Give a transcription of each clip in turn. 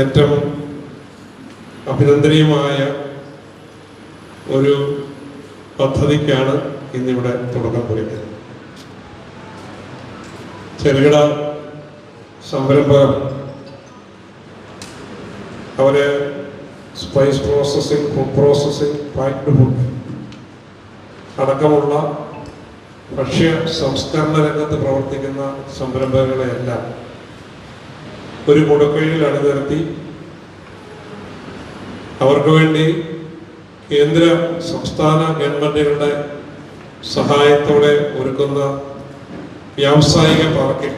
ഏറ്റവും അഭിനന്ദനീയമായ ഒരു പദ്ധതിക്കാണ് ഇന്നിവിടെ തുടക്കം കുറിക്കുന്നത്. ചെറുകിട സംരംഭകർ അവർ spice processing food processing packed food അടക്കമുള്ള ഭക്ഷ്യ സംസ്കരണ രംഗത്ത് പ്രവർത്തിക്കുന്ന സംരംഭകരെയെല്ലാം ഒരു മുടക്കുഴിയിൽ അണിനിരത്തി അവർക്ക് വേണ്ടി കേന്ദ്ര സംസ്ഥാന ഗവൺമെന്റുകളുടെ സഹായത്തോടെ ഒരുക്കുന്ന വ്യാവസായിക പാർക്കിൽ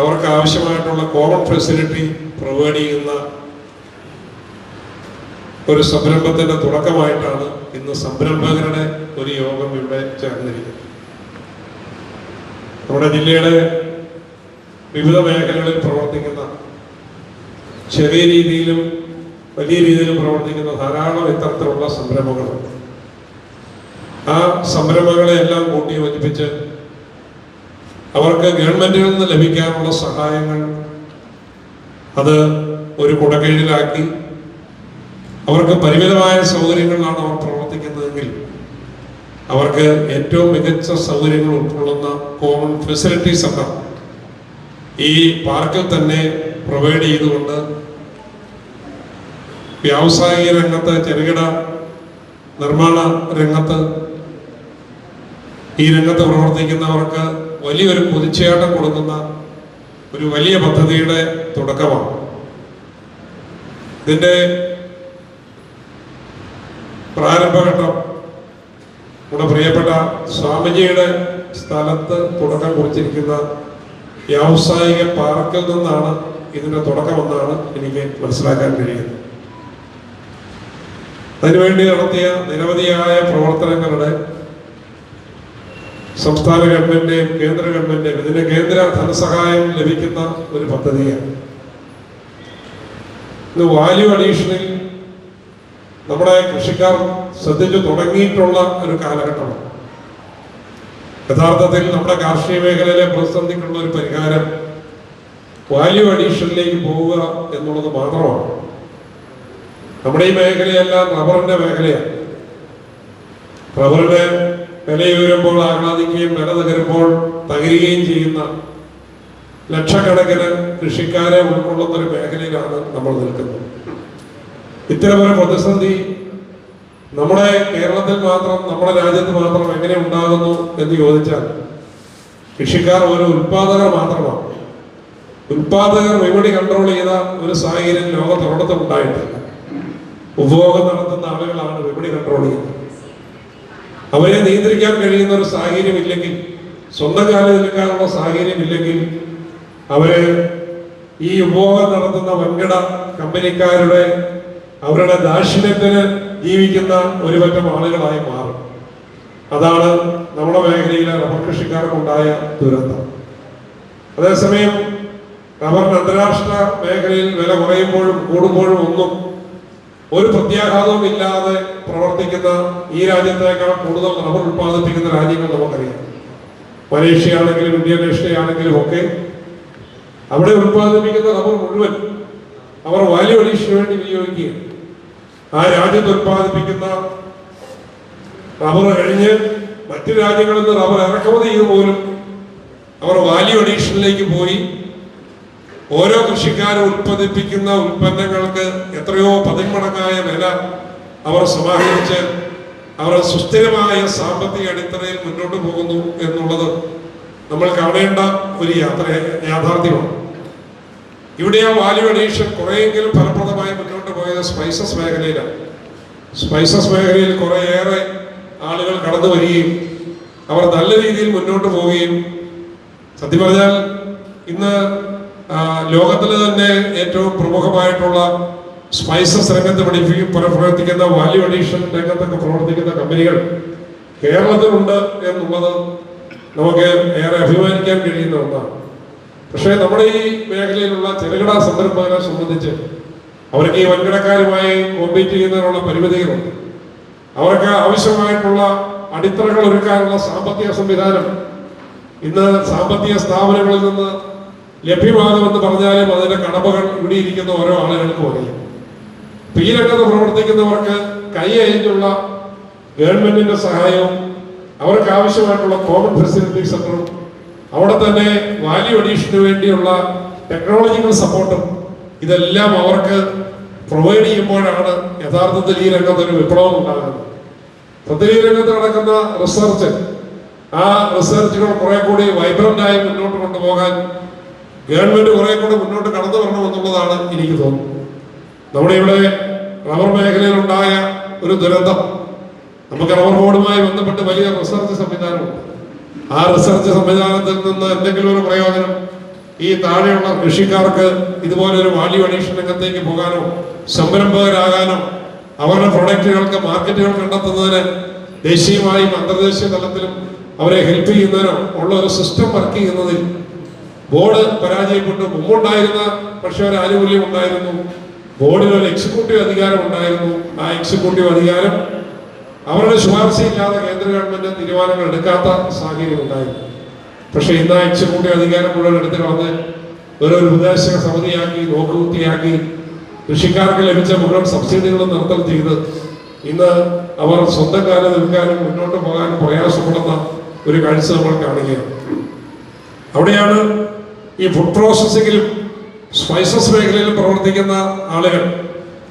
അവർക്ക് ആവശ്യമായിട്ടുള്ള കോമൺ ഫെസിലിറ്റി പ്രൊവൈഡ് ചെയ്യുന്ന ഒരു സംരംഭത്തിന്റെ തുടക്കമായിട്ടാണ് ഇന്ന് സംരംഭകരുടെ ഒരു യോഗം ഇവിടെ ചേർന്നിരിക്കുന്നത്. നമ്മുടെ ജില്ലയുടെ വിവിധ മേഖലകളിൽ പ്രവർത്തിക്കുന്ന ചെറിയ രീതിയിലും വലിയ രീതിയിലും പ്രവർത്തിക്കുന്ന ധാരാളം ഇത്തരത്തിലുള്ള സംരംഭങ്ങളുണ്ട് ആ സംരംഭങ്ങളെ എല്ലാം കൂട്ടി യോജിപ്പിച്ച് അവർക്ക് ഗവൺമെന്റിൽ നിന്ന് ലഭിക്കാനുള്ള സഹായങ്ങൾ അത് ഒരു കുടക്കീഴിലാക്കി അവർക്ക് പരിമിതമായ സൗകര്യങ്ങളിലാണ് അവർ പ്രവർത്തിക്കുന്നതെങ്കിൽ അവർക്ക് ഏറ്റവും മികച്ച സൗകര്യങ്ങൾ ഉൾക്കൊള്ളുന്ന കോമൺ ഫെസിലിറ്റീസ് ഒക്കെ ഈ പാർക്കിൽ തന്നെ പ്രൊവൈഡ് ചെയ്തുകൊണ്ട് വ്യാവസായിക രംഗത്ത് ചെറുകിട നിർമ്മാണ രംഗത്ത് ഈ രംഗത്ത് പ്രവർത്തിക്കുന്നവർക്ക് വലിയൊരു പൊതിച്ചേട്ടം കൊടുക്കുന്ന ഒരു വലിയ പദ്ധതിയുടെ തുടക്കമാണ്. ഇതിന്റെ പ്രാരംഭഘട്ടം നമ്മുടെ പ്രിയപ്പെട്ട സ്വാമിജിയുടെ സ്ഥലത്ത് തുടക്കം കുറിച്ചിരിക്കുന്ന വ്യാവസായിക പാർക്കിൽ നിന്നാണ് ഇതിന്റെ തുടക്കമെന്നാണ് എനിക്ക് മനസ്സിലാക്കാൻ കഴിയുന്നത്. അതിനുവേണ്ടി നടത്തിയ നിരവധിയായ പ്രവർത്തനങ്ങളുടെ സംസ്ഥാന ഗവൺമെന്റിന്റെയും കേന്ദ്ര ഗവൺമെന്റിന്റെയും ഇതിന്റെ കേന്ദ്ര ധനസഹായം ലഭിക്കുന്ന ഒരു പദ്ധതിയാണ്. ഇത് വാല്യൂ അഡീഷനിൽ നമ്മുടെ കൃഷിക്കാർ ശ്രദ്ധിച്ചു തുടങ്ങിയിട്ടുള്ള ഒരു കാലഘട്ടമാണ്. യഥാർത്ഥത്തിൽ നമ്മുടെ കാർഷിക മേഖലയിലെ പ്രതിസന്ധിക്കുള്ള ഒരു പരിഹാരം വാല്യൂ അഡീഷനിലേക്ക് പോവുക എന്നുള്ളത് മാത്രമാണ്. നമ്മുടെ ഈ മേഖലയെല്ലാം റബ്ബറിന്റെ മേഖലയാണ്. റബ്ബറിന് വിലയുയരുമ്പോൾ ആഹ്ലാദിക്കുകയും വില തകരുമ്പോൾ തകരുകയും ചെയ്യുന്ന ലക്ഷക്കണക്കിന് കൃഷിക്കാരെ ഉൾക്കൊള്ളുന്ന ഒരു മേഖലയിലാണ് നമ്മൾ നിൽക്കുന്നത്. ഇത്തരമൊരു പ്രതിസന്ധി നമ്മുടെ കേരളത്തിൽ മാത്രം നമ്മുടെ രാജ്യത്ത് മാത്രം എങ്ങനെ ഉണ്ടാകുന്നു എന്ന് ചോദിച്ചാൽ കൃഷിക്കാർ ഒരു ഉൽപാദകർ മാത്രമാണ്. ഉൽപാദകർ വിപണി കൺട്രോൾ ചെയ്ത ഒരു സാഹചര്യം ലോകത്തോടത്തും ഉണ്ടായിട്ടില്ല. ഉപഭോഗം നടത്തുന്ന ആളുകളാണ് വിപണി കൺട്രോൾ ചെയ്യുന്നത് അവരെ നിയന്ത്രിക്കാൻ കഴിയുന്ന ഒരു സാഹചര്യം ഇല്ലെങ്കിൽ സ്വന്തം കാലിൽ നിൽക്കാനുള്ള സാഹചര്യം ഇല്ലെങ്കിൽ അവർ ഈ ഉപഭോഗം നടത്തുന്ന വൻകിട കമ്പനിക്കാരുടെ അവരുടെ ദാക്ഷിണ്യത്തിന് ജീവിക്കുന്ന ഒരു പറ്റം ആളുകളായി മാറും. അതാണ് നമ്മുടെ മേഖലയിലെ റബ്ബർ കൃഷിക്കാർക്കുണ്ടായ ദുരന്തം. അതേസമയം റബ്ബറിന് അന്താരാഷ്ട്ര മേഖലയിൽ വില കുറയുമ്പോഴും കൂടുമ്പോഴും ഒന്നും ഒരു പ്രത്യാഘാതവും ഇല്ലാതെ പ്രവർത്തിക്കുന്ന ഈ രാജ്യത്തേക്കാൾ കൂടുതൽ റബ്ബർ ഉത്പാദിപ്പിക്കുന്ന രാജ്യങ്ങൾ നമുക്കറിയാം. മലേഷ്യ ആണെങ്കിലും ഇന്തോനേഷ്യ ആണെങ്കിലും ഒക്കെ അവിടെ ഉത്പാദിപ്പിക്കുന്ന റബ്ബർ മുഴുവൻ അവർ വാല്യൂ അഡീഷന് വേണ്ടി വിനിയോഗിക്കുക ആ രാജ്യത്ത് ഉത്പാദിപ്പിക്കുന്ന റബ്ബർ കഴിഞ്ഞ് മറ്റു രാജ്യങ്ങളിൽ നിന്ന് റബ്ബർ ഇറക്കുമതി ചെയ്ത് പോലും അവർ വാല്യൂ അഡീഷനിലേക്ക് പോയി. ഓരോ കൃഷിക്കാരും ഉത്പാദിപ്പിക്കുന്ന ഉൽപ്പന്നങ്ങൾക്ക് എത്രയോ പതിന്മടങ്ങായ വില അവർ സമാഹരിച്ച് അവർ സുസ്ഥിരമായ സാമ്പത്തിക അടിത്തറയിൽ മുന്നോട്ട് പോകുന്നു എന്നുള്ളത് നമ്മൾ കാണേണ്ട ഒരു യാത്ര യാഥാർത്ഥ്യമാണ്. ഇവിടെ ആ വാല്യൂ അഡീഷൻ കുറേയെങ്കിലും ഫലപ്രദമായി മുന്നോട്ട് സ്പൈസസ് മേഖലയിലാണ് സ്പൈസസ് മേഖലയിൽ കുറേയേറെ ആളുകൾ കടന്നു വരികയും അവർ നല്ല രീതിയിൽ മുന്നോട്ട് പോവുകയും സത്യം പറഞ്ഞാൽ ഇന്ന് ലോകത്തിൽ തന്നെ ഏറ്റവും പ്രമുഖമായിട്ടുള്ള സ്പൈസസ് രംഗത്ത് പഠിപ്പിക്കും പ്രവർത്തിക്കുന്ന വാല്യൂ അഡീഷൻ രംഗത്തൊക്കെ പ്രവർത്തിക്കുന്ന കമ്പനികൾ കേരളത്തിലുണ്ട് എന്നുള്ളത് നമുക്ക് ഏറെ അഭിമാനിക്കാൻ കഴിയുന്ന ഒന്നാണ്. പക്ഷേ നമ്മുടെ ഈ മേഖലയിലുള്ള ചെറുകിട സംരംഭകരെ സംബന്ധിച്ച് അവർക്ക് ഈ വൻകിടക്കാരുമായി കോമ്പീറ്റ് ചെയ്യുന്നതിനുള്ള പരിമിതികളുണ്ട്. അവർക്ക് ആവശ്യമായിട്ടുള്ള അടിത്തറകൾ ഒരുക്കാനുള്ള സാമ്പത്തിക സംവിധാനം. ഇന്ന് സാമ്പത്തിക സ്ഥാപനങ്ങളിൽ നിന്ന് ലഭ്യമാകുമെന്ന് പറഞ്ഞാലും അതിന്റെ കടമകൾ ഇവിടെ ഇരിക്കുന്ന ഓരോ ആളുകൾക്കും അറിയാം. രംഗത്ത് പ്രവർത്തിക്കുന്നവർക്ക് കൈ ഗവൺമെന്റിന്റെ സഹായവും അവർക്ക് ആവശ്യമായിട്ടുള്ള കോമൺ ഫെസിലിറ്റി സെന്ററും അവിടെ തന്നെ വാല്യൂ അഡീഷന് വേണ്ടിയുള്ള ടെക്നോളജിക്കൽ സപ്പോർട്ടും ഇതെല്ലാം അവർക്ക് പ്രൊവൈഡ് ചെയ്യുമ്പോഴാണ് യഥാർത്ഥത്തിൽ ഈ രംഗത്ത് ഒരു വിപ്ലവം ഉണ്ടാകുന്നത്. പ്രത്യേക രംഗത്ത് നടക്കുന്ന റിസർച്ച് ആ റിസർച്ചുകൾ കുറെ കൂടി വൈബ്രന്റ് ആയി മുന്നോട്ട് കൊണ്ടുപോകാൻ ഗവൺമെന്റ് കുറെ കൂടി മുന്നോട്ട് കടന്നു വരണമെന്നുള്ളതാണ് എനിക്ക് തോന്നുന്നത്. നമ്മുടെ ഇവിടെ റബ്ബർ മേഖലയിൽ ഉണ്ടായ ഒരു ദുരന്തം. നമുക്ക് റബ്ബർ ബോർഡുമായി ബന്ധപ്പെട്ട് വലിയ റിസർച്ച് സംവിധാനമുണ്ട്. ആ റിസർച്ച് സംവിധാനത്തിൽ നിന്ന് എന്തെങ്കിലും ഒരു പ്രയോജനം ഈ താഴെയുള്ള കൃഷിക്കാർക്ക് ഇതുപോലെ ഒരു വാല്യൂ അഡീഷൻ രംഗത്തേക്ക് പോകാനോ സംരംഭകരാകാനോ അവരുടെ പ്രൊഡക്റ്റുകൾക്ക് മാർക്കറ്റുകൾ കണ്ടെത്തുന്നതിന് ദേശീയമായും അന്തർദേശീയ തലത്തിലും അവരെ ഹെൽപ്പ് ചെയ്യുന്നതിനോ ഉള്ള ഒരു സിസ്റ്റം വർക്ക് ചെയ്യുന്നതിൽ ബോർഡ് പരാജയപ്പെട്ടു. മുമ്പുണ്ടായിരുന്ന പക്ഷേ ഒരു ആനുകൂല്യം ഉണ്ടായിരുന്നു. ബോർഡിന് ഒരു എക്സിക്യൂട്ടീവ് അധികാരം ഉണ്ടായിരുന്നു. ആ എക്സിക്യൂട്ടീവ് അധികാരം അവരുടെ ശുപാർശയില്ലാതെ കേന്ദ്ര ഗവൺമെന്റ് തീരുമാനങ്ങൾ എടുക്കാത്ത സാഹചര്യം ഉണ്ടായിരുന്നു. പക്ഷേ ഇന്ന് ആഴ്ച കൂടി അധികാരം മുഴുവൻ എടുത്തു കളഞ്ഞ് ഒരു ഉപദേശക സമിതിയാക്കി നോക്കുകുത്തിയാക്കി കൃഷിക്കാർക്ക് ലഭിച്ച മുഴുവൻ സബ്സിഡികളും നിർത്തൽ ചെയ്ത് ഇന്ന് അവർ സ്വന്തം കാലം നിൽക്കാനും മുന്നോട്ട് പോകാനും പ്രയാസപ്പെടുന്ന ഒരു കാഴ്ച നമ്മൾ കാണുകയാണ്. അവിടെയാണ് ഈ ഫുഡ് പ്രോസസ്സിങ്ങിലും സ്പൈസസ് മേഖലയിലും പ്രവർത്തിക്കുന്ന ആളുകൾ.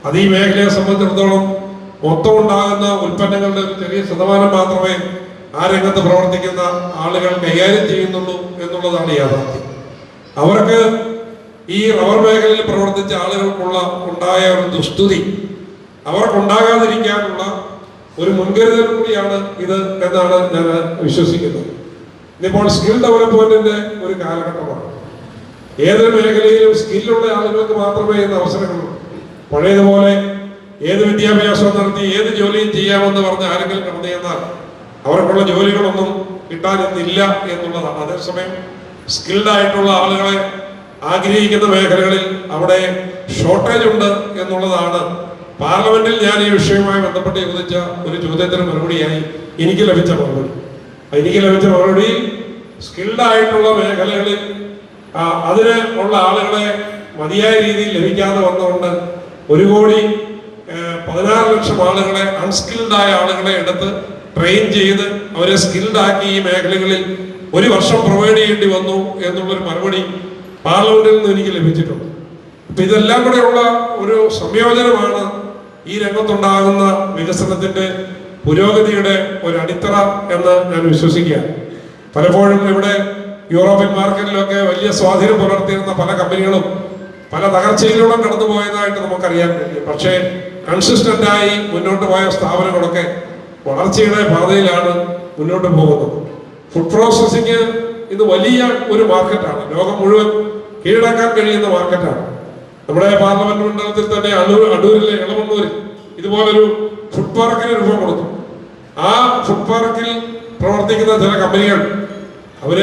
അത് ഈ മേഖലയെ സംബന്ധിച്ചിടത്തോളം മൊത്തം ഉണ്ടാകുന്ന ഉൽപ്പന്നങ്ങളുടെ ഒരു ചെറിയ ശതമാനം മാത്രമേ ആ രംഗത്ത് പ്രവർത്തിക്കുന്ന ആളുകൾ കൈകാര്യം ചെയ്യുന്നുള്ളൂ എന്നുള്ളതാണ് യാഥാർത്ഥ്യം. അവർക്ക് ഈ റബ്ബർ മേഖലയിൽ പ്രവർത്തിച്ച ആളുകൾക്കുള്ള ഉണ്ടായ ഒരു ദുസ്തുതി അവർക്കുണ്ടാകാതിരിക്കാനുള്ള ഒരു മുൻകരുതൽ കൂടിയാണ് ഇത് എന്നാണ് ഞാൻ വിശ്വസിക്കുന്നത്. ഇന്നിപ്പോൾ സ്കിൽ ഡെവലപ്മെന്റിന്റെ ഒരു കാലഘട്ടമാണ്. ഏതൊരു മേഖലയിലും സ്കില്ലുള്ള ആളുകൾക്ക് മാത്രമേ ഇന്ന് അവസരങ്ങളുള്ളൂ പഴയതുപോലെ ഏത് വിദ്യാഭ്യാസം നടത്തി ഏത് ജോലിയും ചെയ്യാമെന്ന് പറഞ്ഞ് ആരെങ്കിലും കടന്നു ചെന്നാൽ അവർക്കുള്ള ജോലികളൊന്നും കിട്ടാനൊന്നില്ല എന്നുള്ളതാണ്. അതേസമയം സ്കിൽഡ് ആയിട്ടുള്ള ആളുകളെ ആഗ്രഹിക്കുന്ന മേഖലകളിൽ അവിടെ ഷോർട്ടേജ് ഉണ്ട് എന്നുള്ളതാണ്. പാർലമെന്റിൽ ഞാൻ ഈ വിഷയവുമായി ബന്ധപ്പെട്ട് ചോദിച്ച ഒരു ചോദ്യത്തിന് മറുപടിയായി എനിക്ക് ലഭിച്ച മറുപടി. എനിക്ക് ലഭിച്ച മറുപടി സ്കിൽഡ് ആയിട്ടുള്ള മേഖലകളിൽ അതിന് ഉള്ള ആളുകളെ മതിയായ രീതിയിൽ ലഭിക്കാതെ വന്നുകൊണ്ട് ഒരു കോടി പതിനാറ് ലക്ഷം ആളുകളെ അൺസ്കിൽഡായ ആളുകളെ എടുത്ത് ട്രെയിൻ ചെയ്ത് അവരെ സ്കിൽഡ് ആക്കി ഈ മേഖലകളിൽ ഒരു വർഷം പ്രൊവൈഡ് ചെയ്യേണ്ടി വന്നു എന്നുള്ളൊരു മറുപടി പാർലമെന്റിൽ നിന്ന് എനിക്ക് ലഭിച്ചിട്ടുണ്ട്. അപ്പൊ ഇതെല്ലാം കൂടെ ഉള്ള ഒരു സംയോജനമാണ് ഈ രംഗത്തുണ്ടാകുന്ന വികസനത്തിന്റെ പുരോഗതിയുടെ ഒരു അടിത്തറ എന്ന് ഞാൻ വിശ്വസിക്കുകയാണ്. പലപ്പോഴും ഇവിടെ യൂറോപ്യൻ മാർക്കറ്റിലൊക്കെ വലിയ സ്വാധീനം പുലർത്തിയിരുന്ന പല കമ്പനികളും പല തകർച്ചയിലൂടെ കടന്നുപോയതായിട്ട് നമുക്കറിയാൻ കഴിയും. പക്ഷേ കൺസിസ്റ്റന്റായി മുന്നോട്ട് പോയ സ്ഥാപനങ്ങളൊക്കെ വളർച്ചയുടെ പാതയിലാണ് മുന്നോട്ട് പോകുന്നത്. ഫുഡ് പ്രോസസ്സിംഗ് ഇത് വലിയ ഒരു മാർക്കറ്റാണ് ലോകം മുഴുവൻ കീഴടക്കാൻ കഴിയുന്ന മാർക്കറ്റാണ് നമ്മുടെ പാർലമെന്റ് മണ്ഡലത്തിൽ തന്നെ അടൂർ അടൂരിലെ ഇളമണ്ണൂരിൽ ഇതുപോലൊരു ഫുഡ് പാർക്കിന് രൂപം കൊടുത്തു. ആ ഫുഡ് പാർക്കിൽ പ്രവർത്തിക്കുന്ന ചില കമ്പനികൾ അവർ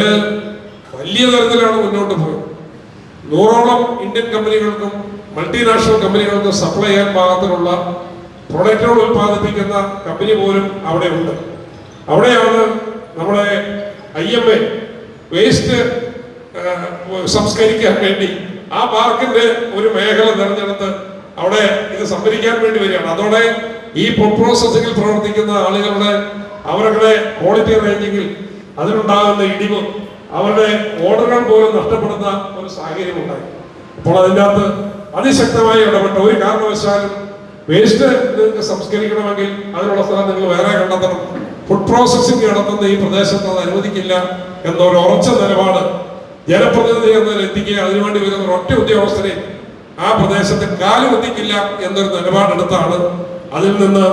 വലിയ തരത്തിലാണ് മുന്നോട്ട് പോയത്. നൂറോളം ഇന്ത്യൻ കമ്പനികൾക്കും മൾട്ടിനാഷണൽ കമ്പനികൾക്കും സപ്ലൈ ചെയ്യാൻ പാകത്തിലുള്ള പ്രൊഡക്റ്റുകൾ ഉത്പാദിപ്പിക്കുന്ന കമ്പനി പോലും അവിടെ ഉണ്ട്. അവിടെയാണ് നമ്മുടെ ഐ എം എ വേസ്റ്റ് സംസ്കരിക്കാൻ വേണ്ടി ആ പാർക്കിന്റെ ഒരു മേഖല തിരഞ്ഞെടുത്ത് അവിടെ ഇത് സംഭരിക്കാൻ വേണ്ടി വരികയാണ്. അതോടെ ഈ പ്രോസസ്സിംഗിൽ പ്രവർത്തിക്കുന്ന ആളുകളുടെ അവരുടെ ക്വാളിറ്റി റേഞ്ചിങ്ങിൽ അതിനുണ്ടാകുന്ന ഇടിവ് അവരുടെ ഓർഡറുകൾ പോലും നഷ്ടപ്പെടുന്ന ഒരു സാഹചര്യം ഉണ്ടായി. അപ്പോൾ അതിന്റെ അകത്ത് അതിശക്തമായി ഇടപെട്ട ഒരു കാരണവശാലും വേസ്റ്റ് നിങ്ങൾക്ക് സംസ്കരിക്കണമെങ്കിൽ അതിനുള്ള സ്ഥലം നിങ്ങൾ വേറെ കണ്ടെത്തണം. ഫുഡ് പ്രോസസ്സിംഗ് നടത്തുന്ന ഈ പ്രദേശത്ത് അത് അനുവദിക്കില്ല എന്നൊരു ഉറച്ച നിലപാട് ജനപ്രതിനിധി എന്നതിൽ എത്തിക്കുക. അതിനുവേണ്ടി വരുന്ന ഒരു ഒറ്റ ഉദ്യോഗസ്ഥരെ ആ പ്രദേശത്ത് കാലുമെത്തിക്കില്ല എന്നൊരു നിലപാടെടുത്താണ് അതിൽ നിന്ന്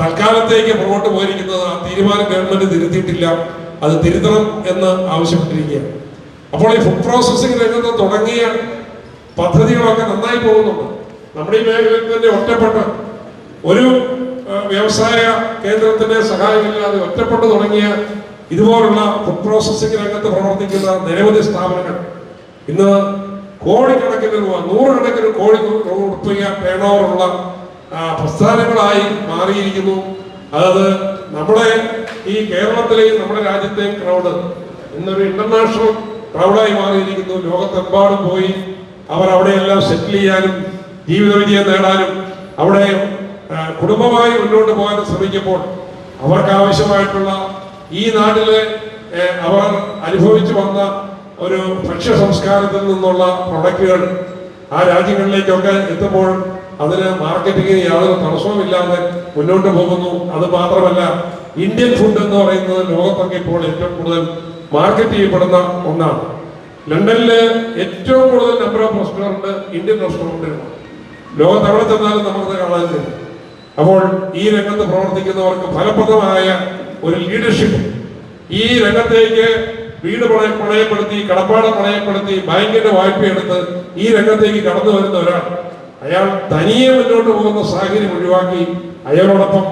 തൽക്കാലത്തേക്ക് മുന്നോട്ട് പോയിരിക്കുന്നത് ആ തീരുമാനം ഗവൺമെന്റ് തിരുത്തിയിട്ടില്ല. അത് തിരുത്തണം എന്ന് ആവശ്യപ്പെട്ടിരിക്കുകയാണ്. അപ്പോൾ ഈ ഫുഡ് പ്രോസസ്സിംഗ് രംഗത്ത് തുടങ്ങിയ പദ്ധതികളൊക്കെ നന്നായി പോകുന്നുണ്ട്. നമ്മുടെ ഈ മേഖലയിൽ തന്നെ ഒറ്റപ്പെട്ട ഒരു വ്യവസായ കേന്ദ്രത്തിന്റെ സഹായമില്ലാതെ ഒറ്റപ്പെട്ട് തുടങ്ങിയ ഇതുപോലുള്ള ഫുഡ് പ്രോസസ്സിംഗ് രംഗത്ത് പ്രവർത്തിക്കുന്ന നിരവധി സ്ഥാപനങ്ങൾ. ഇന്ന് കോടിക്കണക്കിന് രൂപ നൂറുകണക്കിന് കോടി രൂപ ടേണോറുള്ള പ്രസ്ഥാനങ്ങളായി മാറിയിരിക്കുന്നു. അതായത് നമ്മുടെ ഈ കേരളത്തിലെയും നമ്മുടെ രാജ്യത്തെയും ക്രൗഡ് ഇന്നൊരു ഇന്റർനാഷണൽ ക്രൗഡായി മാറിയിരിക്കുന്നു. ലോകത്തെമ്പാടും പോയി അവർ അവിടെയെല്ലാം സെറ്റിൽ ചെയ്യാനും ജീവിത വിജയം നേടാനും അവിടെ കുടുംബമായി മുന്നോട്ട് പോകാൻ ശ്രമിക്കുമ്പോൾ അവർക്ക് ആവശ്യമായിട്ടുള്ള ഈ നാട്ടിലെ അവർ അനുഭവിച്ചു വന്ന ഒരു ഭക്ഷ്യ സംസ്കാരത്തിൽ നിന്നുള്ള പ്രൊഡക്റ്റുകൾ ആ രാജ്യങ്ങളിലേക്കൊക്കെ എത്തുമ്പോൾ അതിന് മാർക്കറ്റിങ്ങിന് യാതൊരു തടസ്സവുമില്ലാതെ മുന്നോട്ട് പോകുന്നു. അത് മാത്രമല്ല ഇന്ത്യൻ ഫുഡ് എന്ന് പറയുന്നത് ലോകത്തൊക്കെ ഇപ്പോൾ ഏറ്റവും കൂടുതൽ മാർക്കറ്റ് ചെയ്യപ്പെടുന്ന ഒന്നാണ്. ലണ്ടനിലെ ഏറ്റവും കൂടുതൽ നമ്പർ ഓഫ് റെസ്റ്റോറന്റ് ഇന്ത്യൻ റെസ്റ്റോറന്റുകളാണ് ലോകത്ത് എവിടെ ചെന്നാലും നമുക്ക് കാണാൻ അപ്പോൾ ഈ രംഗത്ത് പ്രവർത്തിക്കുന്നവർക്ക് ഫലപ്രദമായ ഒരു ലീഡർഷിപ്പ് ഈ രംഗത്തേക്ക് വീട് പണയ പണയപ്പെടുത്തി കടപ്പാടം പണയപ്പെടുത്തി ബാങ്കിന്റെ വായ്പയെടുത്ത് ഈ രംഗത്തേക്ക് കടന്നു വരുന്ന ഒരാൾ അയാൾ തനിയെ മുന്നോട്ട് പോകുന്ന സാഹചര്യം ഒഴിവാക്കി അയാളോടൊപ്പം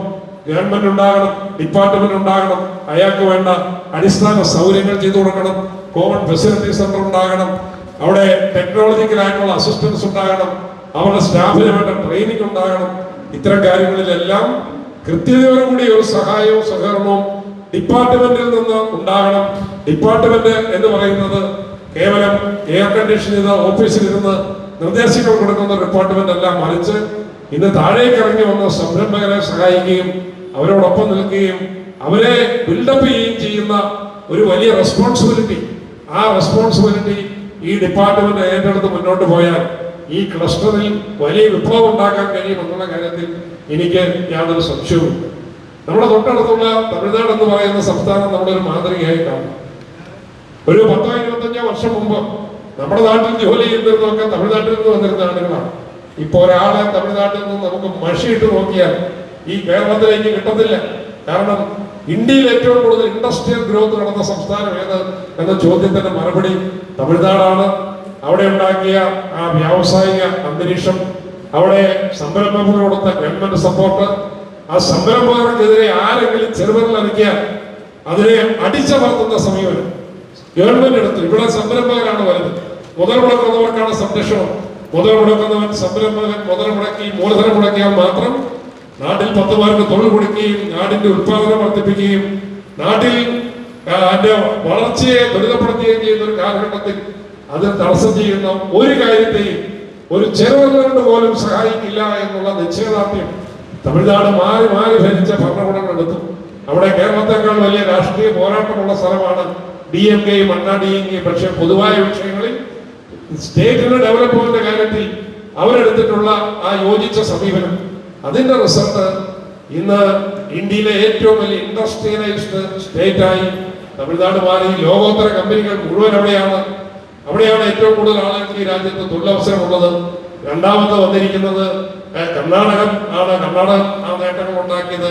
ഗവൺമെന്റ് ഉണ്ടാകണം ഡിപ്പാർട്ട്മെന്റ് ഉണ്ടാകണം അയാൾക്ക് വേണ്ട അടിസ്ഥാന സൗകര്യങ്ങൾ ചെയ്തു കൊടുക്കണം കോമൺ ഫെസിലിറ്റി സെന്റർ ഉണ്ടാകണം അവിടെ ടെക്നോളജിക്കലായിട്ടുള്ള അസിസ്റ്റൻസ് ഉണ്ടാകണം അവരുടെ സ്റ്റാഫിന് വേണ്ട ട്രെയിനിങ് ഉണ്ടാകണം. ഇത്തരം കാര്യങ്ങളിലെല്ലാം കൃത്യതയോടുകൂടി ഒരു സഹായവും സഹകരണവും ഡിപ്പാർട്ട്മെന്റിൽ നിന്ന് ഉണ്ടാകണം. ഡിപ്പാർട്ട്മെന്റ് എന്ന് പറയുന്നത് കേവലം എയർ കണ്ടീഷൻ ചെയ്ത ഓഫീസിൽ ഇരുന്ന് നിർദ്ദേശങ്ങൾ കൊടുക്കുന്ന ഡിപ്പാർട്ട്മെന്റ് അല്ല. മറിച്ച് ഇന്ന് താഴേക്ക് ഇറങ്ങി വന്ന സംരംഭകരെ സഹായിക്കുകയും അവരോടൊപ്പം നിൽക്കുകയും അവരെ ബിൽഡപ്പ് ചെയ്യുകയും ചെയ്യുന്ന ഒരു വലിയ റെസ്പോൺസിബിലിറ്റി ആ റെസ്പോൺസിബിലിറ്റി ഈ ഡിപ്പാർട്ട്മെന്റ് ഏറ്റെടുത്ത് മുന്നോട്ട് പോയാൽ ഈ ക്ലസ്റ്ററിൽ വലിയ വിപ്ലവം ഉണ്ടാക്കാൻ കഴിയുമെന്നുള്ള കാര്യത്തിൽ എനിക്ക് യാതൊരു സംശയവുമില്ല. നമ്മുടെ തൊട്ടടുത്തുള്ള തമിഴ്നാട് എന്ന് പറയുന്ന സംസ്ഥാനം നമ്മുടെ ഒരു മാതൃകയായി കാണും. ഒരു പത്തോ ഇരുപത്തഞ്ചോ വർഷം മുമ്പ് നമ്മുടെ നാട്ടിൽ ജോലി ചെയ്തിരുന്നതൊക്കെ തമിഴ്നാട്ടിൽ നിന്ന് വന്നിരുന്ന ആളുകളാണ്. ഇപ്പൊ ഒരാളെ തമിഴ്നാട്ടിൽ നിന്ന് നമുക്ക് മഷിയിട്ട് നോക്കിയാൽ ഈ കേരളത്തിലേക്ക് കിട്ടത്തില്ല. കാരണം ഇന്ത്യയിൽ ഏറ്റവും കൂടുതൽ ഇൻഡസ്ട്രിയൽ ഗ്രോത്ത് നടന്ന സംസ്ഥാനം ഏത് എന്ന ചോദ്യത്തിന്റെ മറുപടി തമിഴ്നാടാണ്. അവിടെ ഉണ്ടാക്കിയ ആ വ്യാവസായിക അന്തരീക്ഷം അവിടെ സംരംഭകർ കൊടുത്ത ഗവൺമെന്റ് സപ്പോർട്ട് ആ സംരംഭകർക്കെതിരെ ആരെങ്കിലും ചെറുവിരൽ അനക്കിയാൽ അതിനെ അടിച്ചമർത്തുന്ന സമീപനം. ഗവൺമെന്റ് എടുത്തു. ഇവിടെ സംരംഭകരാണ് വരുന്നത് മുതൽ മുടക്കുന്നവർക്കാണ് സംരക്ഷണം. മുതൽ മുടക്കുന്നവൻ സംരംഭകൻ മുതൽ മുടക്കി മൂലധനം മുടക്കിയാൽ മാത്രം നാട്ടിൽ പത്ത് പേർക്ക് തൊഴിൽ കൊടുക്കുകയും നാടിന്റെ ഉത്പാദനം വർദ്ധിപ്പിക്കുകയും നാട്ടിൽ വളർച്ചയെ ദുരിതപ്പെടുത്തുകയും ചെയ്യുന്ന ഒരു കാലഘട്ടത്തിൽ അത് തടസ്സം ചെയ്യുന്ന ഒരു കാര്യത്തെയും ഒരു ചെറുവന്നുകൊണ്ട് പോലും സഹായിക്കില്ല എന്നുള്ള നിശ്ചയദാർഢ്യം തമിഴ്നാട് മാറി മാറി ഭരിച്ച ഭരണകൂടം കണ്ടെത്തും അവിടെ കേരളത്തെക്കാൾ വലിയ രാഷ്ട്രീയ പോരാട്ടമുള്ള സ്ഥലമാണ് ഡി എം കെയും അണ്ണാ ഡി എം കെയും പക്ഷേ പൊതുവായ വിഷയങ്ങളിൽ സ്റ്റേറ്റിന്റെ ഡെവലപ്മെന്റ് കാര്യത്തിൽ അവരെടുത്തിട്ടുള്ള ആ യോജിച്ച സമീപനം. അതിന്റെ റിസൾട്ട് ഇന്ന് ഇന്ത്യയിലെ ഏറ്റവും വലിയ ഇൻഡസ്ട്രിയലൈസ്ഡ് സ്റ്റേറ്റായി തമിഴ്നാട് മാറി. ലോകോത്തര കമ്പനികൾ മുഴുവൻ അവിടെയാണ്. അവിടെയാണ് ഏറ്റവും കൂടുതൽ ആളുകൾക്ക് ഈ രാജ്യത്ത് തൊഴിലവസരം ഉള്ളത് രണ്ടാമത് വന്നിരിക്കുന്നത് കർണാടകം ആണ്. കർണാടകം ആ നേട്ടങ്ങൾ ഉണ്ടാക്കിയത്.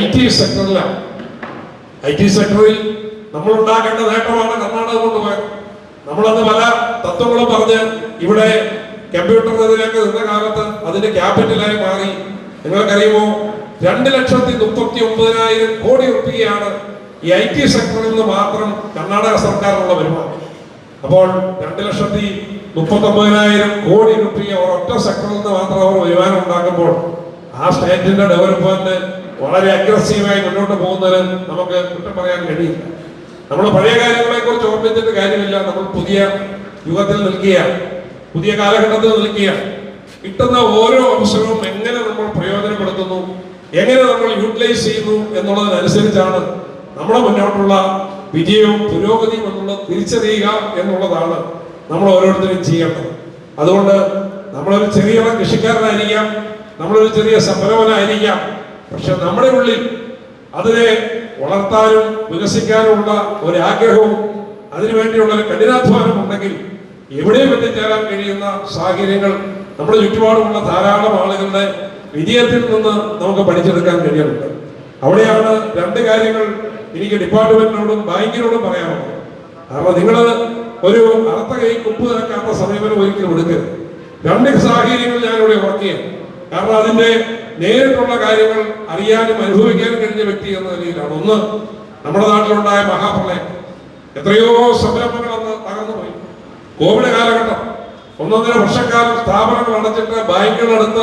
ഐ ടി സെക്ടറിലാണ്. ഐ ടി സെക്ടറിൽ നമ്മൾ ഉണ്ടാക്കേണ്ട നേട്ടമാണ് കർണാടക കൊണ്ടുപോയത് നമ്മളന്ന് പല തത്വങ്ങളും പറഞ്ഞ് ഇവിടെ കമ്പ്യൂട്ടറിനെതിരെയൊക്കെ നിന്ന കാലത്ത് അതിന്റെ ക്യാപിറ്റലായി മാറി. നിങ്ങൾക്കറിയുമോ? രണ്ട് ലക്ഷത്തി മുപ്പത്തി ഒമ്പതിനായിരം കോടി റുപ്യയാണ് ഈ ഐ ടി സെക്ടറിൽ നിന്ന് മാത്രം കർണാടക സർക്കാരിനുള്ള വരുമാനം. അപ്പോൾ രണ്ട് ലക്ഷത്തി മുപ്പത്തി ഒമ്പതിനായിരം കോടി റുപ്യ ഒരൊറ്റ സെക്ടറിൽ നിന്ന് മാത്രം അവർ വരുമാനം ഉണ്ടാക്കുമ്പോൾ ആ സ്റ്റേറ്റിന്റെ ഡെവലപ്മെന്റ് വളരെ അഗ്രസീവായി മുന്നോട്ട് പോകുന്നതിന് നമുക്ക് കുറ്റം പറയാൻ കഴിയില്ല. നമ്മൾ പഴയ കാര്യങ്ങളെ കുറിച്ച് ഓർമ്മിച്ചിട്ട് കാര്യമില്ല. നമ്മൾ പുതിയ യുഗത്തിൽ നിൽക്കുകയാണ്. പുതിയ കാലഘട്ടത്തിൽ നിൽക്കുകയാണ്. കിട്ടുന്ന ഓരോ അവസരവും എങ്ങനെ നമ്മൾ പ്രയോജനപ്പെടുത്തുന്നു? എങ്ങനെ നമ്മൾ യൂട്ടിലൈസ് ചെയ്യുന്നു എന്നുള്ളതിനനുസരിച്ചാണ് നമ്മുടെ മുന്നോട്ടുള്ള വിജയവും പുരോഗതിയും എന്നുള്ളത് തിരിച്ചറിയുക എന്നുള്ളതാണ് നമ്മൾ ഓരോരുത്തരും ചെയ്യേണ്ടത്. അതുകൊണ്ട് നമ്മളൊരു ചെറിയ കൃഷിക്കാരനായിരിക്കാം നമ്മളൊരു ചെറിയ സംരംഭനായിരിക്കാം പക്ഷെ നമ്മുടെ ഉള്ളിൽ അതിനെ വളർത്താനും വികസിക്കാനുമുള്ള ഒരു ആഗ്രഹവും അതിനുവേണ്ടിയുള്ള ഒരു കഠിനാധ്വാനം ഉണ്ടെങ്കിൽ എവിടെയും എത്തിച്ചേരാൻ കഴിയുന്ന സാഹചര്യങ്ങൾ നമ്മുടെ ചുറ്റുപാടുമുള്ള ധാരാളം ആളുകളുടെ വിജയത്തിൽ നിന്ന് നമുക്ക് പഠിച്ചെടുക്കാൻ കഴിയുന്നുണ്ട്. അവിടെയാണ് രണ്ട് കാര്യങ്ങൾ എനിക്ക് ഡിപ്പാർട്ട്മെന്റിനോടും ബാങ്കിനോടും പറയാനുള്ളത്. കാരണം നിങ്ങൾ ഒരു അർത്ഥ കൈ കുപ്പ് നിൽക്കാത്ത സമീപനം ഒരിക്കലും എടുക്കരുത്. രണ്ട് സാഹചര്യങ്ങൾ ഞാനിവിടെ ഓർക്കുകയാണ് കാരണം അതിന്റെ നേരിട്ടുള്ള കാര്യങ്ങൾ അറിയാനും അനുഭവിക്കാനും കഴിഞ്ഞ വ്യക്തി എന്ന നിലയിലാണ്. ഒന്ന് നമ്മുടെ നാട്ടിലുണ്ടായ മഹാപ്രളയം. എത്രയോ സംരംഭങ്ങൾ അന്ന് തകർന്നു പോയി. കോവിഡ് കാലഘട്ടം. ഒന്നൊന്നര വർഷക്കാലം സ്ഥാപനങ്ങൾ അടച്ചിട്ട് ബാങ്കുകൾ എടുത്ത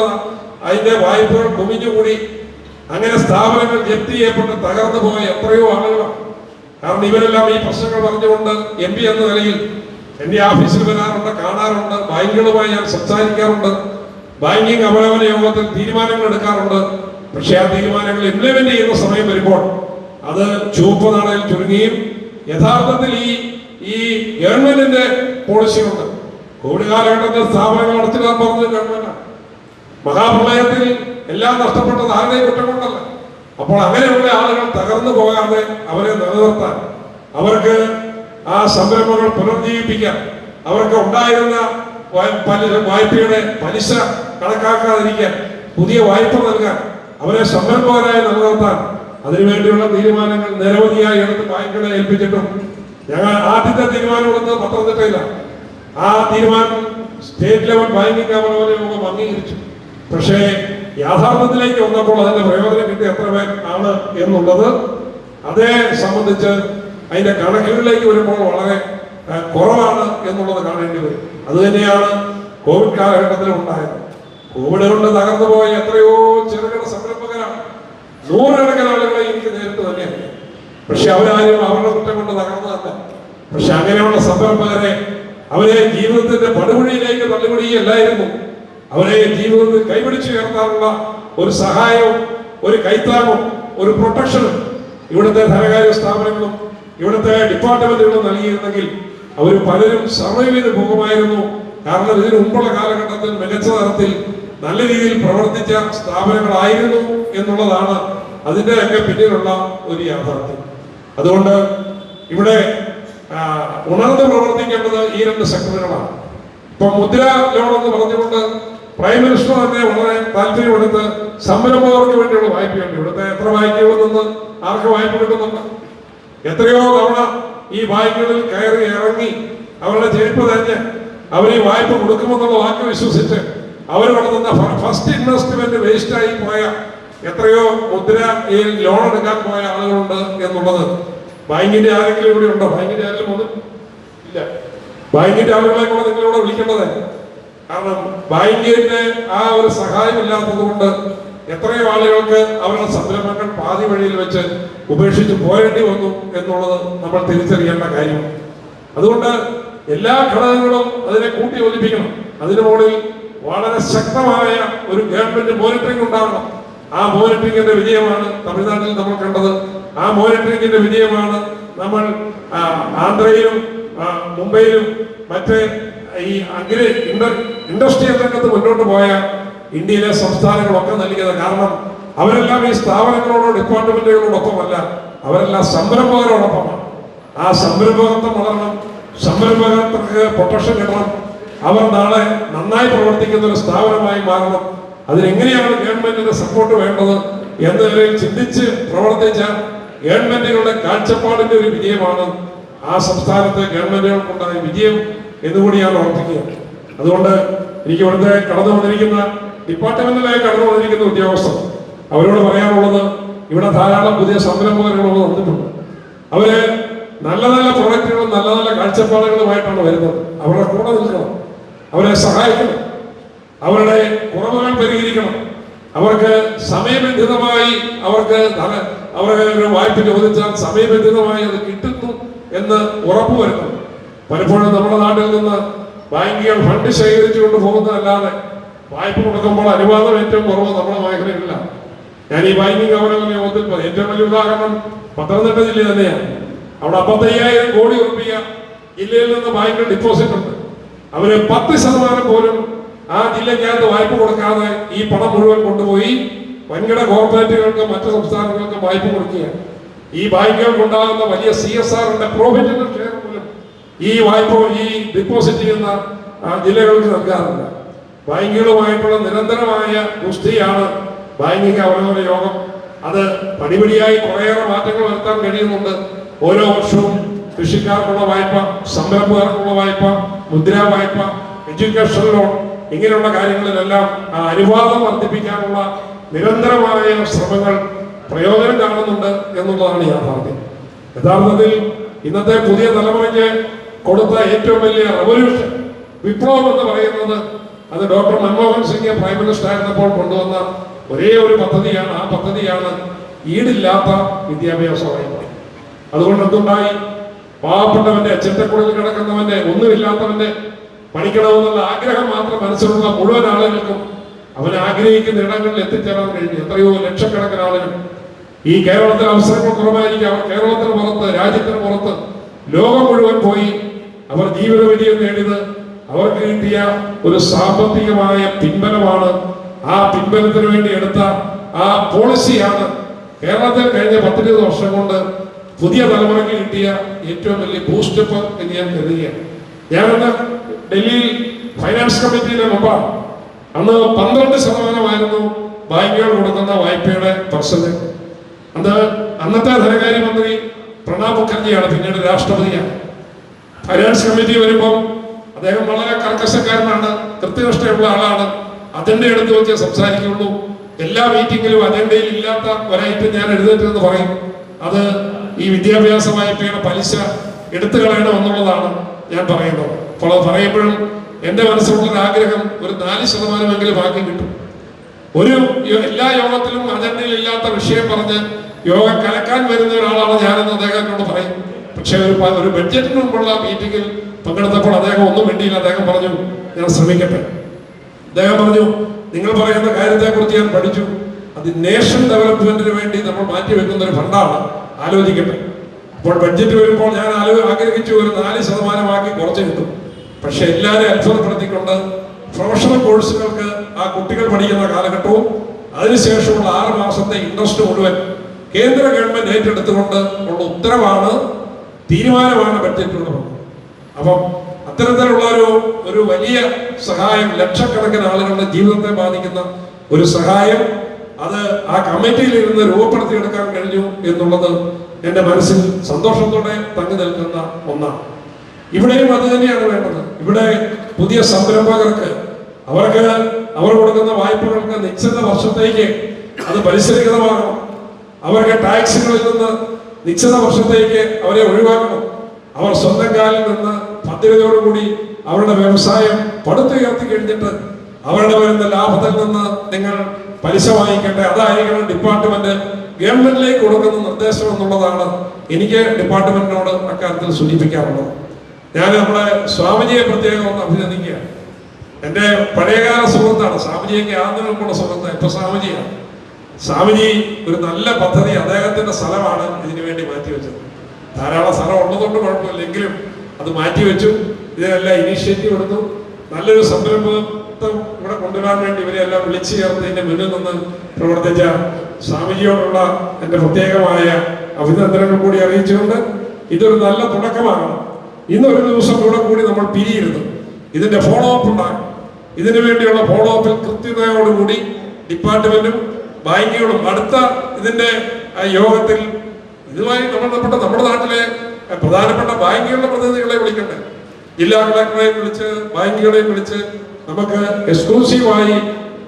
അതിന്റെ വായ്പകൾ കുമിഞ്ഞുകൂടി അങ്ങനെ സ്ഥാപനങ്ങൾ ജപ്തി ചെയ്യപ്പെട്ട് തകർന്നു പോയ എത്രയോ ആളുകളാണ് കാരണം ഇവരെല്ലാം ഈ പ്രശ്നങ്ങൾ പറഞ്ഞുകൊണ്ട് എം പി എന്ന നിലയിൽ എന്റെ ഓഫീസിൽ വരാറുണ്ട് കാണാറുണ്ട് ബാങ്കുകളുമായി ഞാൻ സംസാരിക്കാറുണ്ട് ബാങ്കിങ് അവലോകന യോഗത്തിൽ തീരുമാനങ്ങൾ എടുക്കാറുണ്ട്. പക്ഷെ ആ തീരുമാനങ്ങൾ ഇംപ്ലിമെന്റ് ചെയ്യുന്ന സമയം വരുമ്പോൾ അത് ചുവപ്പ് നാണയിൽ ചുരുങ്ങിയും യഥാർത്ഥത്തിൽ ഈ ഈ ഗവൺമെന്റിന്റെ പോളിസി ഉണ്ട് കോവിഡ് കാലഘട്ടത്തിൽ സ്ഥാപനങ്ങൾ അടച്ചിടാൻ പറഞ്ഞത് ഗവൺമെന്റാണ്. മഹാപ്രളയത്തിൽ എല്ലാം നഷ്ടപ്പെട്ടത് ആരുടെയും കുറ്റം കൊണ്ടല്ല. അപ്പോൾ അങ്ങനെയുള്ള ആളുകൾ തകർന്നു പോകാതെ അവരെ നിലനിർത്താൻ അവർക്ക് ആ സംരംഭങ്ങൾ പുനർജീവിപ്പിക്കാൻ അവർക്ക് ഉണ്ടായിരുന്ന വായ്പയുടെ പലിശ കണക്കാക്കാതിരിക്കാൻ പുതിയ വായ്പ നൽകാൻ അവരെ സംരംഭകരായി നിലനിർത്താൻ അതിനുവേണ്ടിയുള്ള തീരുമാനങ്ങൾ നിരവധിയായി എടുത്ത് ബാങ്കുകളെ ഏൽപ്പിച്ചിട്ടും ഞങ്ങൾ ആദ്യത്തെ തീരുമാനം എടുത്തത് പത്തനംതിട്ടയിലാണ് ആ തീരുമാനം സ്റ്റേറ്റ് ലെവൽ ബാങ്കിംഗ് ഗവർണറെ അംഗീകരിച്ചു പക്ഷേ യാഥാർത്ഥ്യത്തിലേക്ക് വന്നപ്പോൾ അതിന്റെ പ്രയോജനം കിട്ടിയ എത്ര പേർ ആണ് എന്നുള്ളത്. അതേ സംബന്ധിച്ച് അതിന്റെ കണക്കുകളിലേക്ക് വരുമ്പോൾ വളരെ കുറവാണ് എന്നുള്ളത് കാണേണ്ടി വരും. അത് തന്നെയാണ് കോവിഡ് കാലഘട്ടത്തിൽ ഉണ്ടായത്. കോവിഡ് കൊണ്ട് തകർന്നു പോയ എത്രയോ ചെറുകിട സംരംഭകരാണ്. നൂറുകണക്കിന് ആളുകളെ എനിക്ക് നേരിട്ട് തന്നെയാണ് പക്ഷെ അവരാരും അവരുടെ കുറ്റം കൊണ്ട് തകർന്നതല്ല. പക്ഷെ അങ്ങനെയുള്ള സംരംഭകരെ അവരെ ജീവിതത്തിന്റെ പടുപുഴിയിലേക്ക് തള്ളിവിടുകയല്ലായിരുന്നു. അവരെ ജീവിതത്തിൽ കൈപിടിച്ച് ഉയർത്താനുള്ള ഒരു സഹായവും ഒരു കൈത്താങ്ങും ഒരു പ്രൊട്ടക്ഷനും ഇവിടുത്തെ ധനകാര്യ സ്ഥാപനങ്ങളും ഇവിടുത്തെ ഡിപ്പാർട്ട്മെന്റുകളും നൽകിയിരുന്നെങ്കിൽ അവർ പലരും സർവൈവ് ചെയ്ത് പോകുമായിരുന്നു. കാരണം ഇതിനു മുമ്പുള്ള കാലഘട്ടത്തിൽ മികച്ച തരത്തിൽ നല്ല രീതിയിൽ പ്രവർത്തിച്ച സ്ഥാപനങ്ങളായിരുന്നു എന്നുള്ളതാണ് അതിന്റെ ഒക്കെ പിന്നിലുള്ള ഒരു യാഥാർത്ഥ്യം. അതുകൊണ്ട് ഇവിടെ ഉണർന്ന് പ്രവർത്തിക്കേണ്ടത് ഈ രണ്ട് സെക്ടറുകളാണ്. ഇപ്പൊ മുദ്ര ലോൺ എന്ന് പറഞ്ഞുകൊണ്ട് പ്രൈം മിനിസ്റ്റർ തന്നെ വളരെ താല്പര്യം എടുത്ത് സംരംഭകർക്ക് വേണ്ടിയുള്ള വായ്പയുണ്ട്. ഇവിടുത്തെ എത്ര വായ്പകളിൽ നിന്ന് ആർക്ക് വായ്പ കിട്ടുന്നുണ്ട്? എത്രയോ തവണ ഈ വായ്പകളിൽ കയറി ഇറങ്ങി അവരുടെ ചെരുപ്പ് തന്നെ അവർ ഈ വായ്പ കൊടുക്കുമെന്നുള്ള വാക്ക് വിശ്വസിച്ച് അവർ നടത്തുന്ന ഫസ്റ്റ് ഇൻവെസ്റ്റ്മെന്റ് വേസ്റ്റായി പോയ എത്രയോ മുദ്ര ഈ ലോൺ എടുക്കാൻ പോയ ആളുകളുണ്ട് എന്നുള്ളത്. ബാങ്കിന്റെ ആരെങ്കിലും ഇവിടെ ഉണ്ടോ? ബാങ്കിന്റെ ആരെങ്കിലും ഒന്നും ഇല്ല. ബാങ്കിന്റെ ആളുകളെ കൂടെ നിങ്ങളിവിടെ വിളിക്കേണ്ടത് കാരണം ബാങ്കിന്റെ ആ ഒരു സഹായം ഇല്ലാത്തത് കൊണ്ട് എത്രയോ ആളുകൾക്ക് അവരുടെ സംരംഭങ്ങൾ പാതി വഴിയിൽ വെച്ച് ഉപേക്ഷിച്ച് പോരേണ്ടി വന്നു എന്നുള്ളത് നമ്മൾ തിരിച്ചറിയേണ്ട കാര്യമാണ് അതുകൊണ്ട് എല്ലാ ഘടകങ്ങളും അതിനെ കൂട്ടി ഒലിപ്പിക്കണം അതിന് മുകളിൽ വളരെ ശക്തമായ ഒരു ഗവൺമെന്റ് മോണിറ്ററിംഗ് ഉണ്ടാവണം. ആ മോണിറ്ററിംഗിന്റെ വിജയമാണ് തമിഴ്നാട്ടിൽ നമ്മൾ കണ്ടത്. ആ മോണിറ്ററിംഗിന്റെ വിജയമാണ് നമ്മൾ ആന്ധ്രയിലും മുംബൈയിലും മറ്റ് ഈ അഗ്രി ഇൻഡസ്ട്രിയൽ രംഗത്ത് മുന്നോട്ട് പോയ ഇന്ത്യയിലെ സംസ്ഥാനങ്ങളൊക്കെ നൽകിയത് കാരണം അവരെല്ലാം ഈ സ്ഥാപനങ്ങളോടോ ഡിപ്പാർട്ട്മെന്റുകളോടൊപ്പമല്ല. അവരെല്ലാം സംരംഭകരോടൊപ്പമാണ്. ആ സംരംഭകത്വം വളരണം സംരംഭകർക്ക് പ്രൊട്ടക്ഷൻ കിട്ടണം അവർ നാളെ നന്നായി പ്രവർത്തിക്കുന്ന ഒരു സ്ഥാപനമായി മാറണം. അതിനെങ്ങനെയാണ് ഗവൺമെന്റിന്റെ സപ്പോർട്ട് വേണ്ടത് എന്ന നിലയിൽ ചിന്തിച്ച് പ്രവർത്തിച്ച ഗവൺമെന്റുകളുടെ കാഴ്ചപ്പാടിന്റെ ഒരു വിജയമാണ് ആ സംസ്ഥാനത്തെ ഗവൺമെന്റുകൾക്കുണ്ടായ വിജയം. എന്നുകൂടിയാണ് ഓർപ്പിക്കുക അതുകൊണ്ട് എനിക്ക് ഇവിടുത്തെ കടന്നു വന്നിരിക്കുന്ന ഡിപ്പാർട്ട്മെന്റിലായി കടന്നു വന്നിരിക്കുന്ന ഉദ്യോഗസ്ഥർ അവരോട് പറയാനുള്ളത് ഇവിടെ ധാരാളം പുതിയ സംരംഭകരുകൾ വന്നിട്ടുണ്ട്. അവർ നല്ല നല്ല പ്രൊഡക്റ്റുകളും നല്ല നല്ല കാഴ്ചപ്പാടുകളുമായിട്ടാണ് വരുന്നത്. അവരുടെ കൂടെ നിൽക്കണം. അവരെ സഹായിക്കണം. അവരുടെ കുറവുകൾ പരിഹരിക്കണം. അവർക്ക് സമയബന്ധിതമായി അവർക്ക് അവരുടെ വായ്പ ചോദിച്ചാൽ സമയബന്ധിതമായി അത് കിട്ടുന്നു എന്ന് ഉറപ്പുവരുത്തണം. പലപ്പോഴും നമ്മുടെ നാട്ടിൽ നിന്ന് ബാങ്കുകൾ ഫണ്ട് ശേഖരിച്ചു കൊണ്ട് പോകുന്നതല്ലാതെ വായ്പ കൊടുക്കുമ്പോൾ അനുവാദം ഏറ്റവും കുറവ് നമ്മുടെ മേഖലയിലില്ല ഞാൻ ഈ ബാങ്കിങ് ഗവർണർ പറയും. ഏറ്റവും വലിയ ഉദാഹരണം പത്തനംതിട്ട ജില്ല തന്നെയാണ്. അവിടെ അമ്പത്തയ്യായിരം കോടി ഉറപ്പിയ ജില്ലയിൽ നിന്ന് ബാങ്കിന് ഡിപ്പോസിറ്റ് ഉണ്ട്. അവർ പത്ത് ശതമാനം പോലും ആ ജില്ലയ്ക്കകത്ത് വായ്പ കൊടുക്കാതെ ഈ പണം മുഴുവൻ കൊണ്ടുപോയി വൻകിട കോർപ്പറേറ്റുകൾക്ക് മറ്റു സംസ്ഥാനങ്ങൾക്ക് വായ്പ കൊടുക്കുകയാണ്. ഈ ബാങ്കുകൾക്ക് ഉണ്ടാകുന്ന വലിയ സി എസ് ആറിന്റെ പ്രോഫിറ്റിന്റെ ഷെയർ ഈ വായ്പ ഈ ഡിപ്പോസിറ്റ് ചെയ്യുന്ന ജില്ലകൾക്ക് നൽകാറില്ല ബാങ്കുകളുമായിട്ടുള്ള നിരന്തരമായ ഗുസ്തിയാണ് ബാങ്കിങ് അവലോകന യോഗം. അത് പടിപടിയായി കുറേയേറെ മാറ്റങ്ങൾ വരുത്താൻ കഴിയുന്നുണ്ട്. ഓരോ വർഷവും കൃഷിക്കാർക്കുള്ള വായ്പ സംരംഭകർക്കുള്ള വായ്പ മുദ്രാ വായ്പ എഡ്യൂക്കേഷൻ ലോൺ ഇങ്ങനെയുള്ള കാര്യങ്ങളിലെല്ലാം അനുവാദം വർദ്ധിപ്പിക്കാനുള്ള നിരന്തരമായ ശ്രമങ്ങൾ പ്രയോജനം കാണുന്നുണ്ട് എന്നുള്ളതാണ് യാഥാർത്ഥ്യം. യഥാർത്ഥത്തിൽ ഇന്നത്തെ പുതിയ തലമുറയ്ക്ക് കൊടുത്ത ഏറ്റവും വലിയ റവല്യൂഷൻ വിപ്ലവം എന്ന് പറയുന്നത് അത് doctor Manmohan Singh prime minister ആയിരുന്നപ്പോൾ കൊണ്ടുവന്ന ഒരേ ഒരു പദ്ധതിയാണ്. ആ പദ്ധതിയാണ് ഈടില്ലാത്ത വിദ്യാഭ്യാസ വായ്പ അതുകൊണ്ട് എന്തുണ്ടായി? പാവപ്പെട്ടവന്റെ ചെറ്റക്കുള്ളിൽ കിടക്കുന്നവന്റെ ഒന്നുമില്ലാത്തവന്റെ പഠിക്കണമെന്നുള്ള ആഗ്രഹം മാത്രം മനസ്സിലുള്ള മുഴുവൻ ആളുകൾക്കും അവൻ ആഗ്രഹിക്കുന്ന ഇടങ്ങളിൽ എത്തിച്ചേരാൻ കഴിഞ്ഞു. എത്രയോ ലക്ഷക്കണക്കിന് ആളുകൾ. ഈ കേരളത്തിൽ അവസരങ്ങൾ കുറവായിരിക്കും. അവർ കേരളത്തിന് പുറത്ത് രാജ്യത്തിന് പുറത്ത് ലോകം മുഴുവൻ പോയി അവർ ജീവിത വിജയം നേടിയത് അവർക്ക് കിട്ടിയ ഒരു സാമ്പത്തികമായ പിൻബലമാണ്. ആ പിൻബലത്തിന് വേണ്ടി എടുത്ത ആ പോളിസിയാണ് കേരളത്തിൽ കഴിഞ്ഞ പത്തിരുപത് വർഷം കൊണ്ട് പുതിയ തലമുറയ്ക്ക് കിട്ടിയ ഏറ്റവും വലിയ ബൂസ്റ്റപ്പ് എന്ന് ഞാൻ കരുതുകയാണ്. ഞാനന്ന് ഡൽഹിയിൽ ഫൈനാൻസ് കമ്മിറ്റിയിലെ മുമ്പാണ്. അന്ന് പന്ത്രണ്ട് ശതമാനമായിരുന്നു ബാങ്കുകൾ കൊടുക്കുന്ന വായ്പയുടെ പ്രശ്നം അന്ന് അന്നത്തെ ധനകാര്യമന്ത്രി പ്രണാബ് മുഖർജിയാണ് പിന്നീട് രാഷ്ട്രപതിയാണ്. ഫൈനാൻസ് കമ്മിറ്റി വരുമ്പോൾ അദ്ദേഹം വളരെ കർക്കശക്കാരനാണ് കൃത്യനിഷ്ഠയുള്ള ആളാണ്. അജണ്ട എടുത്ത് വെച്ച് സംസാരിക്കുള്ളൂ. എല്ലാ മീറ്റിംഗിലും അജണ്ടയിൽ ഇല്ലാത്ത ഒരൈറ്റം ഞാൻ എഴുതേറ്റെന്ന് പറയും. അത് ഈ വിദ്യാഭ്യാസ വായ്പയുടെ പലിശ എടുത്തു കളയണം എന്നുള്ളതാണ് ഞാൻ പറയുന്നത്. അപ്പോൾ അത് പറയുമ്പോഴും എന്റെ മനസ്സിലുള്ള ആഗ്രഹം ഒരു നാല് ശതമാനമെങ്കിലും ബാക്കി കിട്ടും. ഒരു എല്ലാ യോഗത്തിലും അജണ്ടയിൽ ഇല്ലാത്ത വിഷയം പറഞ്ഞ് യോഗം കലക്കാൻ വരുന്ന ഒരാളാണ് ഞാനെന്ന് അദ്ദേഹത്തിനോട് പറയും. പക്ഷെ ഒരു ഒരു ബഡ്ജറ്റിന് മുമ്പുള്ള മീറ്റിംഗിൽ പങ്കെടുത്തപ്പോൾ അദ്ദേഹം ഒന്നും വേണ്ടിയില്ല അദ്ദേഹം പറഞ്ഞു ഞാൻ ശ്രമിക്കട്ടെ. അദ്ദേഹം പറഞ്ഞു നിങ്ങൾ പറയുന്ന കാര്യത്തെക്കുറിച്ച് ഞാൻ പഠിച്ചു. അത് നേഷൻ ഡെവലപ്മെന്റിന് വേണ്ടി നമ്മൾ മാറ്റി വെക്കുന്ന ഒരു ഫണ്ടാണ്. ആലോചിക്കട്ടെ. അപ്പോൾ ബഡ്ജറ്റ് വരുമ്പോൾ ഞാൻ ആലോ ആഗ്രഹിച്ചു ഒരു നാല് ശതമാനമാക്കി കുറച്ച് കിട്ടും. പക്ഷെ എല്ലാവരും അത്ഭുതപ്പെടുത്തിക്കൊണ്ട് പ്രൊഫഷണൽ കോഴ്സുകൾക്ക് ആ കുട്ടികൾ പഠിക്കുന്ന കാലഘട്ടവും അതിനുശേഷമുള്ള ആറ് മാസത്തെ ഇൻട്രസ്റ്റ് മുഴുവൻ കേന്ദ്ര ഗവൺമെന്റ് ഏറ്റെടുത്തുകൊണ്ട് ഉള്ള ഉത്തരവാണ് തീരുമാനമാണ് പറ്റിയിട്ടുള്ളത് അപ്പം അത്തരത്തിലുള്ള ഒരു ഒരു വലിയ സഹായം ലക്ഷക്കണക്കിന് ആളുകളുടെ ജീവിതത്തെ ബാധിക്കുന്ന ഒരു സഹായം അത് ആ കമ്മിറ്റിയിൽ ഇരുന്ന് രൂപപ്പെടുത്തിയെടുക്കാൻ കഴിഞ്ഞു എന്നുള്ളത് എന്റെ മനസ്സിൽ സന്തോഷത്തോടെ തങ്ങി നിൽക്കുന്ന ഒന്നാണ്. ഇവിടെയും അത് തന്നെയാണ് വേണ്ടത്. ഇവിടെ പുതിയ സംരംഭകർക്ക് അവർക്ക് അവർ കൊടുക്കുന്ന വായ്പകൾക്ക് നിശ്ചിത വർഷത്തേക്ക് അത് പരിശീലിതമാകണം. അവർക്ക് ടാക്സുകളിൽ നിന്ന് നിശ്ചിത വർഷത്തേക്ക് അവരെ ഒഴിവാക്കണം. അവർ സ്വന്തം കാലിൽ നിന്ന് പദ്ധതിയോടുകൂടി അവരുടെ വ്യവസായം പടുത്തുയർത്തി കഴിഞ്ഞിട്ട് അവരുടെ വരുന്ന ലാഭത്തിൽ നിന്ന് നിങ്ങൾ പലിശ വാങ്ങിക്കട്ടെ. അതായിരിക്കണം ഡിപ്പാർട്ട്മെന്റ് ഗവൺമെന്റിലേക്ക് കൊടുക്കുന്ന നിർദ്ദേശം എന്നുള്ളതാണ് എനിക്ക് ഡിപ്പാർട്ട്മെന്റിനോട് അക്കാര്യത്തിൽ സൂചിപ്പിക്കാറുള്ളത്. ഞാൻ നമ്മുടെ സ്വാമിജിയെ പ്രത്യേകം ഒന്ന് അഭിനന്ദിക്കുകയാണ്. എന്റെ പഴയകാല സുഹൃത്താണ്. സ്വാമിജിയൊക്കെ ആദ്യമുള്ള സുഹൃത്ത് ഇപ്പൊ സ്വാമിജിയാണ്. സ്വാമിജി ഒരു നല്ല പദ്ധതി അദ്ദേഹത്തിന്റെ സ്ഥലമാണ് ഇതിനു വേണ്ടി മാറ്റിവെച്ചത് ധാരാളം സ്ഥലം ഉള്ളതുകൊണ്ട് കുഴപ്പമില്ല എങ്കിലും അത് മാറ്റിവെച്ചു ഇതിനെല്ലാം ഇനീഷ്യേറ്റീവ് എടുത്തു. നല്ലൊരു സംരംഭത്വം ഇവിടെ കൊണ്ടുവരാൻ വേണ്ടി ഇവരെല്ലാം വിളിച്ചു ചേർത്തതിന്റെ മുന്നിൽ നിന്ന് പ്രവർത്തിച്ച സ്വാമിജിയോടുള്ള എന്റെ പ്രത്യേകമായ അഭിനന്ദനങ്ങൾ കൂടി അറിയിച്ചുകൊണ്ട് ഇതൊരു നല്ല തുടക്കമാണ്. ഇന്ന് ഒരു ദിവസം കൂടെ കൂടി നമ്മൾ പിരിയിരുന്നു ഇതിന്റെ ഫോളോ അപ്പ് ഉണ്ടാകും. ഇതിനു വേണ്ടിയുള്ള ഫോളോ അപ്പിൽ കൃത്യതയോടുകൂടി ഡിപ്പാർട്ട്മെന്റും ബാങ്കുകളും അടുത്ത ഇതിന്റെ യോഗത്തിൽ ഇതുമായി ബന്ധപ്പെട്ട നമ്മുടെ നാട്ടിലെ പ്രധാനപ്പെട്ട ബാങ്കുകളുടെ പ്രതിനിധികളെ വിളിക്കട്ടെ ജില്ലാ കളക്ടറെയും വിളിച്ച് ബാങ്കുകളെയും വിളിച്ച് നമുക്ക് എക്സ്ക്ലൂസീവായി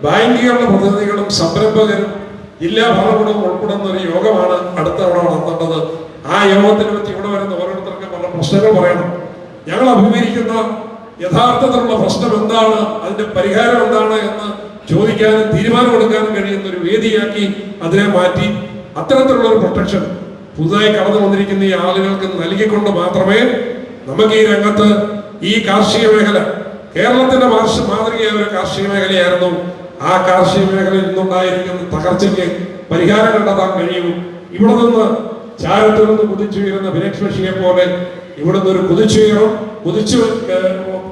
ബാങ്കുകളുടെ പ്രതിനിധികളും സംരംഭകരും ജില്ലാ ഭരണകൂടവും ഉൾപ്പെടുന്ന ഒരു യോഗമാണ് അടുത്ത തവണ നടത്തേണ്ടത്. ആ യോഗത്തിനെ പറ്റി ഇവിടെ വരുന്ന ഓരോരുത്തർക്കും പല പ്രശ്നങ്ങൾ പറയണം. ഞങ്ങൾ അഭിമുഖീകരിക്കുന്ന യഥാർത്ഥത്തിലുള്ള പ്രശ്നം എന്താണ്? അതിന്റെ പരിഹാരം എന്താണ്? എന്ന് ചോദിക്കാനും തീരുമാനം എടുക്കാനും കഴിയുന്ന ഒരു വേദിയാക്കി അതിനെ മാറ്റി അത്തരത്തിലുള്ള ഒരു പ്രൊട്ടക്ഷൻ പുതുതായി കടന്നു വന്നിരിക്കുന്ന ഈ ആളുകൾക്ക് നൽകിക്കൊണ്ട് മാത്രമേ നമുക്ക് ഈ രംഗത്ത് ഈ കാർഷിക മേഖല കേരളത്തിന്റെ മാതൃകയായ ഒരു കാർഷിക മേഖലയായിരുന്നു. ആ കാർഷിക മേഖലയിൽ നിന്നുണ്ടായിരിക്കുന്ന തകർച്ചയ്ക്ക് പരിഹാരം കണ്ടെത്താൻ കഴിയും. ഇവിടെ നിന്ന് ചാരത്തിൽ നിന്ന് കുതിച്ചുയരുന്ന വിനക്ഷയെ പോലെ ഇവിടുന്ന് ഒരു കുതിച്ചുയരം കുതിച്ചു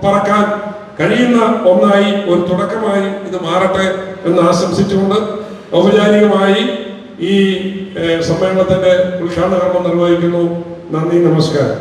പറക്കാൻ കഴിയുന്ന ഒന്നായി ഒരു തുടക്കമായി ഇത് മാറട്ടെ എന്ന് ആശംസിച്ചുകൊണ്ട് ഔപചാരികമായി ഈ സമ്മേളനത്തിന്റെ ഉദ്ഘാടന കർമ്മം നിർവഹിക്കുന്നു. നന്ദി നമസ്കാരം.